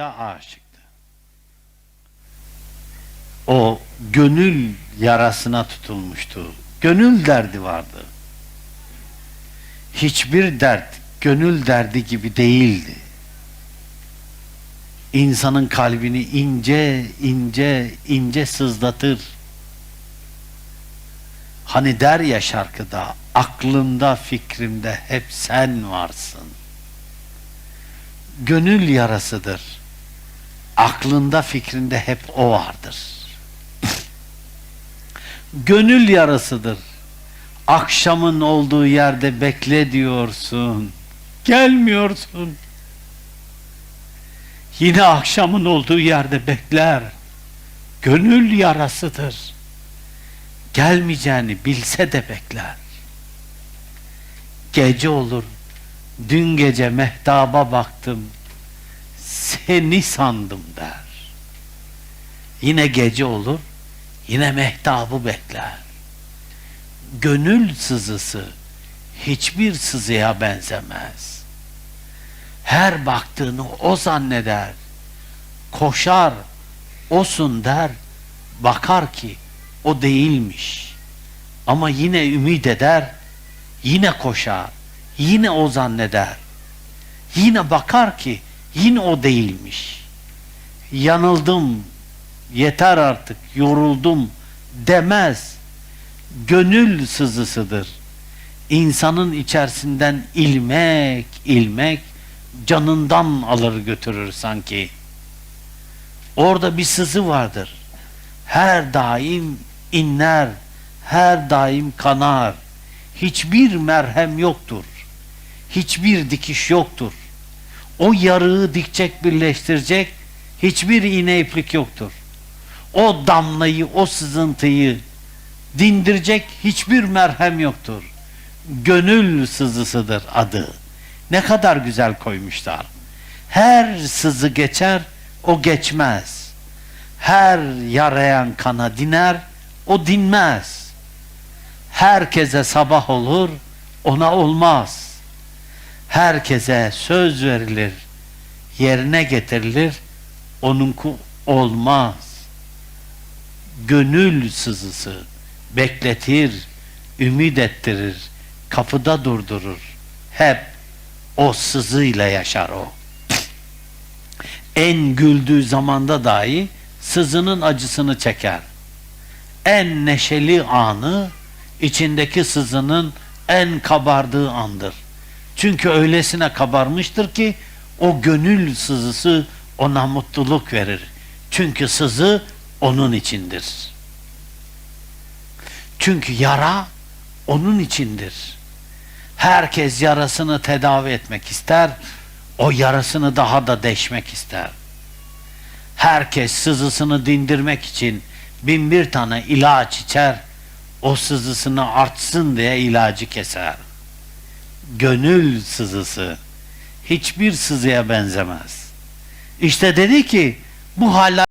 ya aşıktı. O gönül yarasına tutulmuştu. Gönül derdi vardı. Hiçbir dert gönül derdi gibi değildi. İnsanın kalbini ince ince ince sızlatır. Hani der ya şarkıda aklımda fikrimde hep sen varsın. Gönül yarasıdır aklında fikrinde hep o vardır. Gönül yarasıdır. Akşamın olduğu yerde bekle diyorsun. Gelmiyorsun. Yine akşamın olduğu yerde bekler. Gönül yarasıdır. Gelmeyeceğini bilse de bekler. Gece olur. Dün gece mehtaba baktım seni sandım der. Yine gece olur, yine mehtabı bekler. Gönül sızısı hiçbir sızıya benzemez. Her baktığını o zanneder. Koşar, osun der, bakar ki o değilmiş. Ama yine ümit eder, yine koşar, yine o zanneder. Yine bakar ki Yine o değilmiş. Yanıldım, yeter artık, yoruldum demez. Gönül sızısıdır. İnsanın içerisinden ilmek ilmek canından alır götürür sanki. Orada bir sızı vardır. Her daim inler, her daim kanar. Hiçbir merhem yoktur. Hiçbir dikiş yoktur o yarığı dikecek, birleştirecek hiçbir iğne iplik yoktur. O damlayı, o sızıntıyı dindirecek hiçbir merhem yoktur. Gönül sızısıdır adı. Ne kadar güzel koymuşlar. Her sızı geçer, o geçmez. Her yarayan kana diner, o dinmez. Herkese sabah olur, ona olmaz herkese söz verilir, yerine getirilir, onunku olmaz. Gönül sızısı bekletir, ümit ettirir, kapıda durdurur. Hep o sızıyla yaşar o. En güldüğü zamanda dahi sızının acısını çeker. En neşeli anı içindeki sızının en kabardığı andır. Çünkü öylesine kabarmıştır ki o gönül sızısı ona mutluluk verir. Çünkü sızı onun içindir. Çünkü yara onun içindir. Herkes yarasını tedavi etmek ister, o yarasını daha da deşmek ister. Herkes sızısını dindirmek için bin bir tane ilaç içer, o sızısını artsın diye ilacı keser gönül sızısı hiçbir sızıya benzemez. İşte dedi ki bu hala